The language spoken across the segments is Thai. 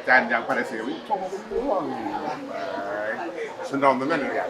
ะห์ไปอาจารย์ยังพระเสวิพงศ์ม่วงสนอมมันนั่นเลยอะ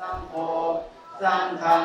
สังโฆสัง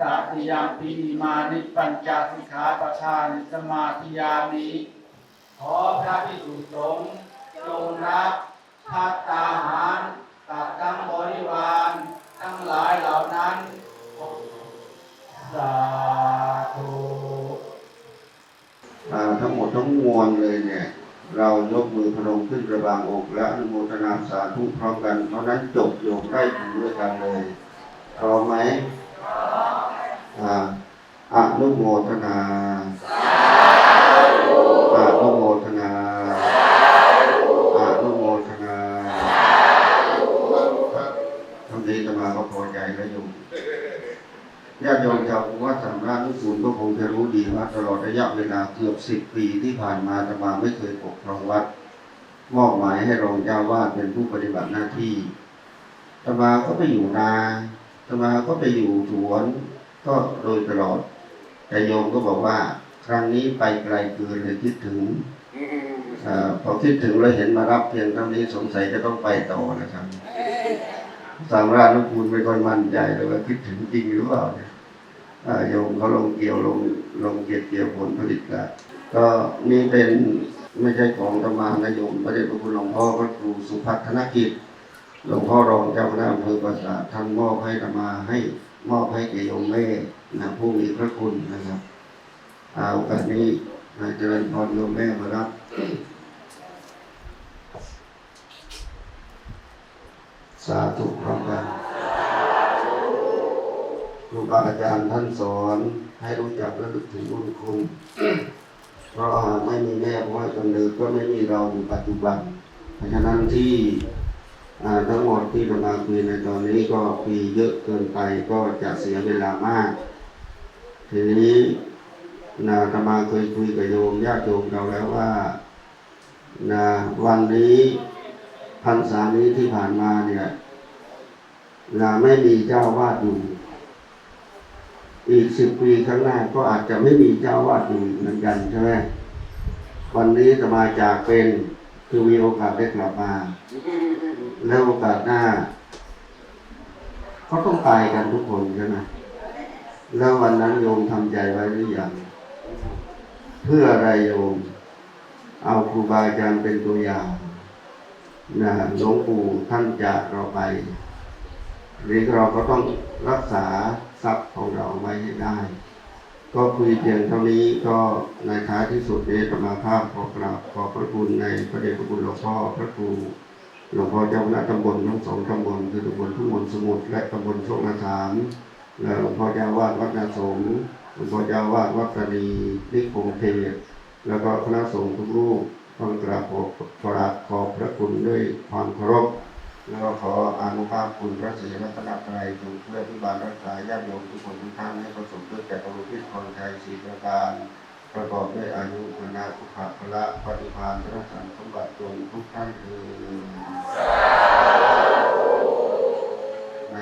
ตัติยามปีมานิปัญจสิกขาปะทานิสมาธิยามิขอพระภิกษุสงฆ์จงรับพัตตาหารกับทั้งบริวารทั้งหลายเหล่านั้นสาธุทั้งหมดทั้งมวลเลยเนี่ย เรายกมือพนมขึ้นระบางอกและอนุโมทนาสาธุพร้อมกันเท่านั้นจบโยมได้ถึงด้วยกันเลยพร้อมไหมอ่าอนุ โมทนาอนุโมทนาอนุโมทนาทำดีจะมาก็พอใจแล้วโยมญาติโยมชาววัดสามรานุกูลก็คงจะรู้ดีว่าตลอดระยะเวลาเกือบสิบปีที่ผ่านมาอาตมาไม่เคยปกครองวัด มอบหมายให้รองเจ้าวาดเป็นผู้ปฏิบัติหน้าที่ตมาก็ไปอยู่นาตมาก็ไปอยู่สวนก็โดยตลอด แต่โยมก็บอกว่า ครั้งนี้ไปไกลเกินเลยคิดถึงอพอคิดถึงแล้วเห็นมารับเพียงเท่านี้สงสัยจะต้องไปต่อนะครับสามราชนุกูลไม่ค่อยมั่นใจเลยว่าคิดถึงจริงหรือเปล่าเนี่ยโยมเขาลงเกี่ยวลงลงเก็บเกี่ยวผลผลิตล้วก็นี่เป็นไม่ใช่ของธรรมานะโยมพระเดชพระคุณหลวงพ่อพระครูสุพัฒนกิจหลวงพ่อรองเจ้าคณะอำเภอปราสาทท่านมอบให้ธรรมาให้ มอบให้แก่โยมแม่นะผู้มีพระคุณนะครับเอาโอกาสนี้นาเจริญพรโยมแม่มารับสาธุพร้อมกันครูบาอาจารย์ท่านสอนให้รู้จักและลึกถึงบุญคุณ เพราะหากไม่มีแม่เพ่อให้กำเนิดก็ไม่มีเราอยู่ปัจจุบัน เพราะฉะนั้นที่ ทั้งหมดที่เรามาคุยในตอนนี้ก็คุยเยอะเกินไปก็จะเสียเวลามาก ทีนี้นาตมาเคยคุยกับโยมญาติโยมเราแล้วว่านาวันนี้พรรษานี้ที่ผ่านมาเนี่ยเราไม่มีเจ้าวาดอยู่อีกสิบปีข้างหน้าก็อาจจะไม่มีเจ้าวาดอยู่เหมือนกันใช่ไหมวันนี้จะมาจากเป็น คือมีโอกาสได้กลับมา แล้วโอกาสหน้าเขาต้องตายกันทุกคนใช่ไหมแล้ววันนั้นโยมทำใจไว้หรือยังเพื่ออะไรโยม เอาครูบาอาจารย์เป็นตัวอย่างนะหลวงปู่ท่านจากเราไป หรือเราก็ต้องรักษาทรัพย์ของเราไว้ให้ได้ ก็คุยเพียงเท่านี้ก็ในท้ายที่สุดนี้ธรรมาภาพขอกราบขอพระคุณในพระเดชพระคุณหลวงพ่อพระครูหลวงพ่อเจ้าคณะตำบลทั้งสองตำบลคือตำบลทุ่งมนต์สมุทรและตำบลโชคนาถามและหลวงพ่อเจ้าวาดวัดนาสมหลวงพ่อเจ้าวาดวัดตานีนิคมเทศแล้วก็คณะสงฆ์ทุกรูปต้องกราบขอบขอกราบขอบพระคุณด้วยความเคารพ แล้วก็ขออนุภาพคุณพระศรีรัตนตรัยจงช่วยพิบาลรักษาญาติโยมทุกคนทุกท่านให้ประสบด้วยแต่ประวุฒิพรชัยสีประการ ประกอบด้วยอายุวนาคุขาพละปฏิภาณพระสันสมบัติจงทุกท่านเถิดใน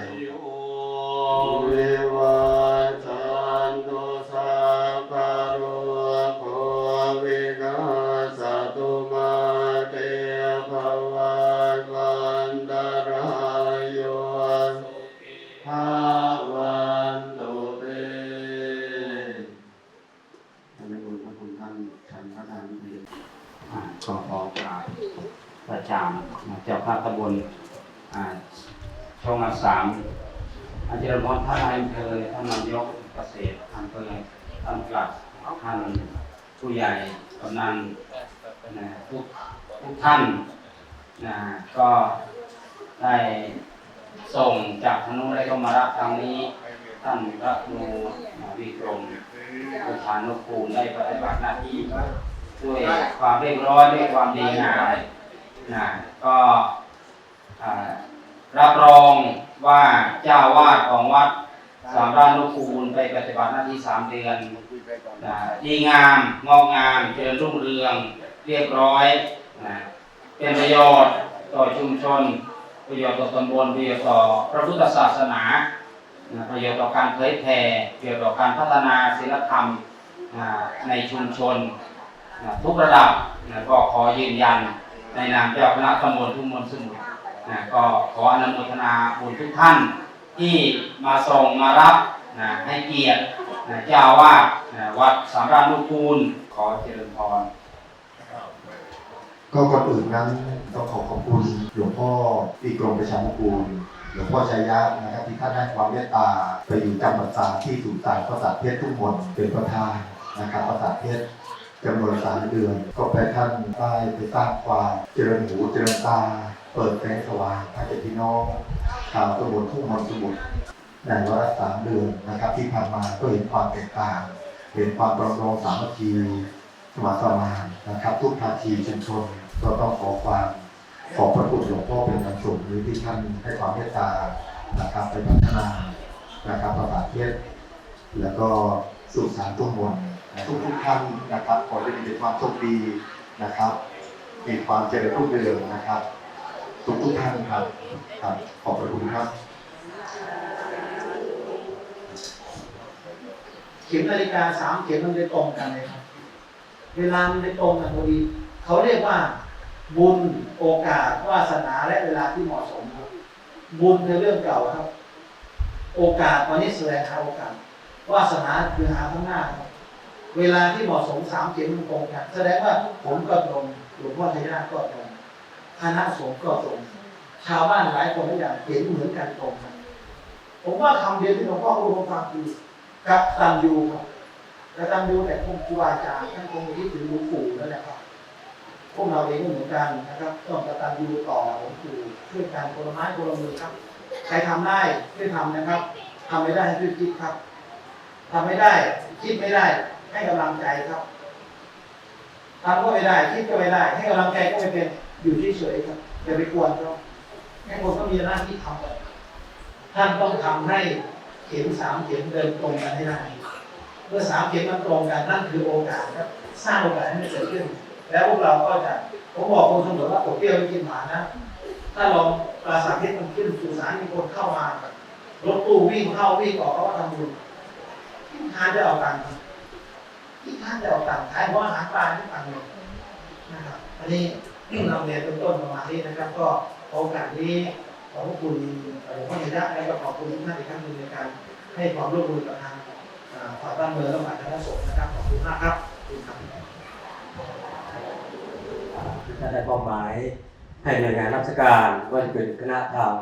เจ้าภาพตำบลช่องอาสามอาจารย์มอนท่านนายอำเภอท่านนายกเกษตรอำเภอท่านปลัดท่านผู้ใหญ่กำนันนะทุกทุกท่านนะก็ได้ส่งจากทางนู้นแล้ก็มารับทางนี้ ท่านพระครูวิกรมประธานนุกูลได้ปฏิบัติหน้าที่ด้วยความเรียบร้อยด้วยความดีงาม นะก็รับรองว่าเจ้าวาดของวัดสามร้านลูกคูณไปปฏิบัติหน้าที่สามเดือนนะดีงามงอกงามเจริญรุ่งเรืองเรียบร้อยนะเป็นประโยชน์ต่อชุมชน ประโยชน์ต่อตำบลประโยชน์ต่อพระพุทธศาสนานะประโยชน์ต่อการเผยแผ่ประโยชน์ต่อการพัฒนาศีลธรรมในชุมชนนะทุกระดับนะก็ขอยืนยัน ในนามเจ้าคณะตำบลทุ่งมนต์สมุทรนะก็ขออนุโมทนาบุญทุกท่านที่มาส่งมารับนะให้เกียรตินะเจ้าอาวานะวัดสามราชนุกูลขอเจริญพรก็ก่อนอื่นนั้นต้องขอขอบคุณหลวงพ่อปีกรมประชานุกูลหลวงพ่อชัยยะนะครับที่ท่านให้ความเมตตาไปอยู่จำพรรษาที่ศูนย์การประสาทเพชรทุกมนต์เป็นประธานนะครับประสาทเพชร จำนวนสามเดือน ก็ไปท่านได้ไปสร้างความเจริญหูเจริญตา เปิดแสงสว่างให้แก่พี่น้องชาวตำบลทุ่งมนต์สมุทรในวาระสามเดือนนะครับ ที่ผ่านมาก็เห็นความแตกต่าง เห็นความปรองดองสามัคคีสมาสมานนะครับ ทุกภาคีชุมชนก็ต้องขอความขอพระคุณหลวงพ่อเป็นอย่างสูงหรือที่ท่านให้ความเมตตานะครับไปพัฒนานะครับประสาทเทศแล้วก็สุสานตุ้มมนต์ ทุกทุกท่านนะครับขอให้มีความโชคดีนะครับ มีความเจริญรุ่งเรืองนะครับ ทุกทุกท่านครับครับขอบพระคุณครับเข็มนาฬิกาสามเข็มมันจะตรงกันเลยครับ เวลามันจะตรงกันพอดีเขาเรียกว่าบุญโอกาสวาสนาและเวลาที่เหมาะสมครับบุญคือเรื่องเก่าครับ โอกาสวันนี้แสดงหาโอกาสวาสนาคือหาข้างหน้าครับ เวลาที่เหมาะสมสามเข็มมันตรงกันแสดงว่าผมก็ตรงหลวงพ่อทยาก็ตรงคณะสงฆ์ก็ตรง ชาวบ้านหลายคนอย่างเห็นเหมือนกันตรงกันผมว่าคำเดียวที่หลวงพ่อพูดผมฟังคือกับตันยูครับกตันยูเนี่คงครูบาอาจารย์ท่านคงมีที่ถึงหลวงปู่นั่นแหละครับพวกเราเองก็เหมือนกันนะครับต้องกตันยูต่อหลวงปู่ช่วยกันคนละไม้คนละมือครับ ใครทำได้ช่วยทำนะครับทำไม่ได้ให้ช่วยคิดครับทำไม่ได้คิดไม่ได้ ให้กำลังใจครับทำก็ไม่ได้คิดก็ไม่ได้ ให้กำลังใจก็ไม่เป็นอยู่เฉยๆครับอย่าไปกวนเขาให้คนก็มีหน้าที่ทำท่านต้องทำให้เข็มสามเข็มเดินตรงกันให้ได้เมื่อสามเข็มมันตรงกันนั่นคือโอกาสครับ สร้างโอกาสให้มันเกิดขึ้น แล้วพวกเราก็จะผมบอกคนเสมอว่าผมเปรี้ยวไม่กินหมานะถ้าลองปราสาทเพชรมันขึ้นสู่สารมีคนเข้ามารถตู้วิ่งเข้าวิ่งออกเขาก็ทำบุญทานจะเอาตังค์ครับ ที่ท่านจะเอาตังค์ขายหัวอาหารปลาที่ตังค์เลยนะครับอันนี้เราเรียนเป็นต้นประมาณนี้นะครับ ก็โอกาสนี้ขอบคุณหลวงพ่อเจ้าและก็ขอบคุณทุกท่านอีกครั้งหนึ่งในการให้ความร่วมมือกับทางฝ่ายบ้านเมืองและฝ่ายคณะสงฆ์นะครับขอบคุณมากครับขอบคุณครับท่านได้มอบหมายให้หน่วยงานราชการว่าจะเป็นคณะทาง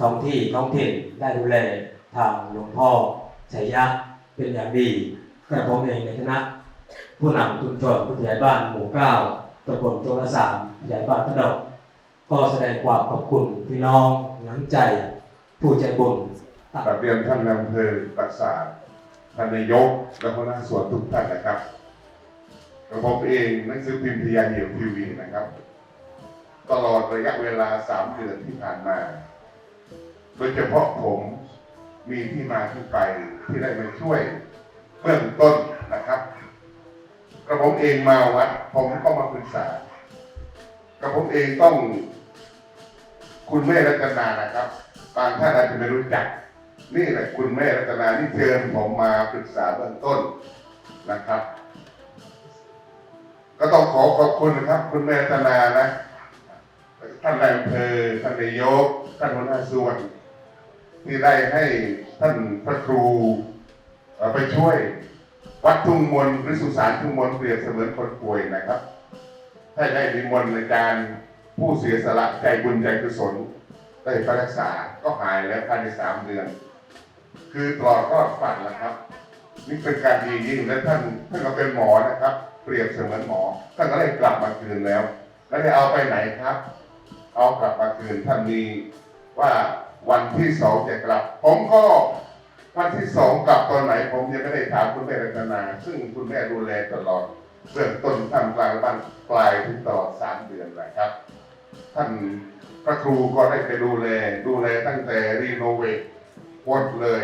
ท้องที่ท้องถิ่นได้ดูแลทางหลวงพ่อชัยยะเป็นอย่างดี กระผมเองในฐานะผู้นำชุมชนผู้ใหญ่บ้านหมู่เก้าตำบลโจรสามใหญ่บ้านพระดอกก็แสดงความขอบคุณพี่น้องน้ำใจ ผู้ใจบุญกราบเรียนท่านนายอำเภอปราสาทท่านนายกและหัวหน้าส่วนทุกท่านนะครับกระผมเองหนังสือพิมพ์พยาเหี่ยวทีวีนะครับ ตลอดระยะเวลาสามเดือนที่ผ่านมา โดยเฉพาะผมมีที่มาที่ไปที่ได้มาช่วย เบื้องต้นนะครับกระผมเองมาวัดผมก็มาปรึกษากระผมเองต้อง คุณแม่รัตนานะครับบางท่านอาจจะไม่รู้จัก นี่แหละคุณแม่รัตนาที่เชิญผมมาปรึกษาเบื้องต้นนะครับ ก็ต้องขอขอบคุณนะครับ คุณแม่รัตนานะท่านนายอำเภอท่านนายกท่านหัวหน้าส่วนที่ได้ให้ท่านพระครู ไปช่วยวัดทุ่งมนหรือสุสานทุ่งมนเปรียบเสมือนคนป่วยนะครับ ให้ได้นิมนในการผู้เสียสละใจบุญใจกุศลได้ไปรักษาก็หายแล้วภายในสามเดือน คือปลอดรอดฝันแล้วครับ นี่เป็นการดียิ่งและท่านท่านก็เป็นหมอนะครับ เปรียบเสมือนหมอท่านก็ได้กลับมาคืนแล้วแล้วได้เอาไปไหนครับ เอากลับมาคืนท่านมีว่าวันที่สองจะกลับ ผมก็ วันที่สองกลับตอนไหนผมยังไม่ได้ถามคุณแม่รัตนา ซึ่งคุณแม่ดูแลตลอดเริ่มต้นทำกลางบ้านปลายถึงตลอดสามเดือนเลยครับ ท่านพระครูก็ได้ไปดูแลดูแลตั้งแต่รีโนเวทหมดเลย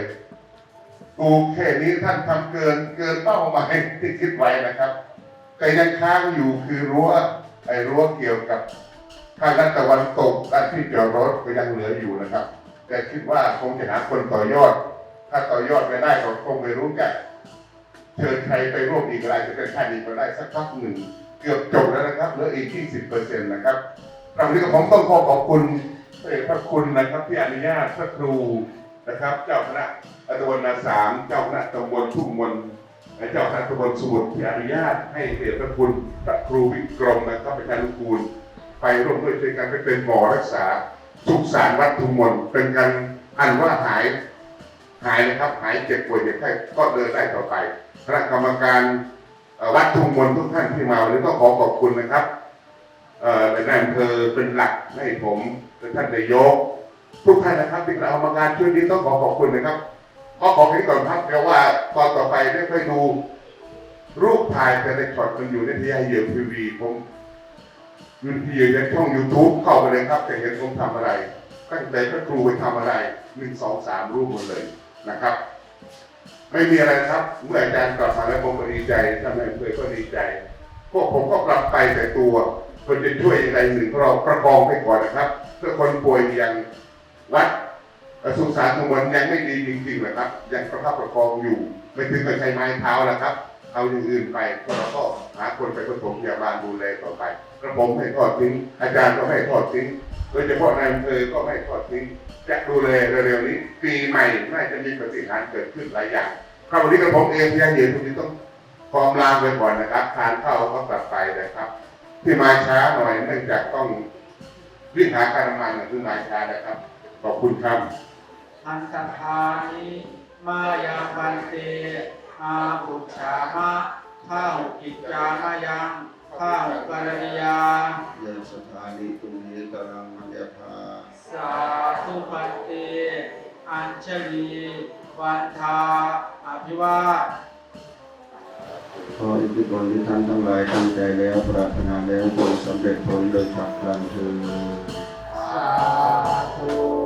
ตูแค่นี้ท่านทำเกินเกินเป้าหมายที่คิดไว้นะครับ แต่ยังค้างอยู่คือรั้วไอ้รั้วเกี่ยวกับทางด้านตะวันตกด้านที่จอดรถก็ยังเหลืออยู่นะครับ แต่คิดว่าคงจะหาคนต่อยอด ถ้าต่อยอดไม่ได้ก็คงไม่รู้จะเชิญใครไปร่วมอีกอะไรจะเป็นท่านอีกก็ได้สักพักหนึ่ง เกือบจบแล้วนะครับเหลืออีก20เปอร์เซ็นต์นะครับครั้งนี้ก็ผมต้องขอขอบคุณพระคุณนะครับที่อนุญาตพระครูนะครับ เจ้าคณะตำบลนาสามเจ้าคณะตำบลทุ่งมนและเจ้าคณะตำบลสมุทรที่อนุญาตให้เดชพระคุณพระครูวิกรมนะครับเป็นการลูกคูลไปร่วมด้วยช่วยกันไปเป็นหมอรักษาสุขสารวัดทุมมนเป็นการอันว่าหาย หายนะครับ หายเจ็บป่วยเจ็บไข้ก็เดินได้ต่อไปคณะกรรมการวัดทุมมนทุกท่านที่มาวันนี้ต้องขอขอบคุณนะครับเอ่อนนายอำเภอเป็นหลักให้ผมเป็นท่านนายกทุกท่านนะครับที่กรรมการช่วยนี้ต้องขอขอบคุณนะครับก็ขอแค่ก่อนครับเพราะว่าตอนต่อไปได้ค่อยดู รูปถ่ายแต่ในช็อตมันอยู่ในทีไอเหี่ยทีวีผมยูที่อยู่ในช่อง YouTube เข้าไปเลยครับจะเห็นผมทำอะไร ตั้งแต่พระครูไปทำอะไรหนึ่งสองสามรูปหมดเลย นะครับ ไม่มีอะไรครับ เมื่ออาจารย์กลับมาแล้วผมก็ดีใจท่านนายอำเภอก็ดีใจ พวกผมก็กลับไปแต่ตัวคนจะช่วยอะไรหนึ่งเราประคองให้ก่อนนะครับ เพื่อคนป่วยอย่างวัดสุสานทุกวันยังไม่ดีจริงๆนะครับ ยังประคับประคองอยู่ ไม่ถึงกับใช้ไม้เท้านะครับเอาอย่างอื่นไปก็เราก็หาคนไปผสมพยาบาลดูแลต่อไปกระผมให้ทอดทิ้ง อาจารย์ก็ให้ทอดทิ้ง โดยเฉพาะนายอำเภอก็ให้ทอดทิ้งจะดูแลเร็วๆนี้ ปีใหม่น่าจะมีปฏิหารย์เกิดขึ้นหลายอย่างครับวันนี้กระผมเองยังเห็นตรงนี้ต้องขอมลาไปก่อนนะครับทานข้าวก็กลับไปนะครับ ที่มาช้าหน่อยเนื่องจากต้องวิ่งหาการน้ำมันคือมาช้านะครับขอบคุณครับอันตทานิมายังบันเตอาบุชามะข้าวกิจจามะยังข้าวกัลยาเยสถานิตุเนตรังมัญญาภา สาธุปันเตอัญชลีวันทาอภิวาทขออิทธิพลที่ท่านทั้งหลายตั้งใจแล้วปรารถนาแล้วจงสำเร็จผลโดยฉับพลันเถิดสาธุ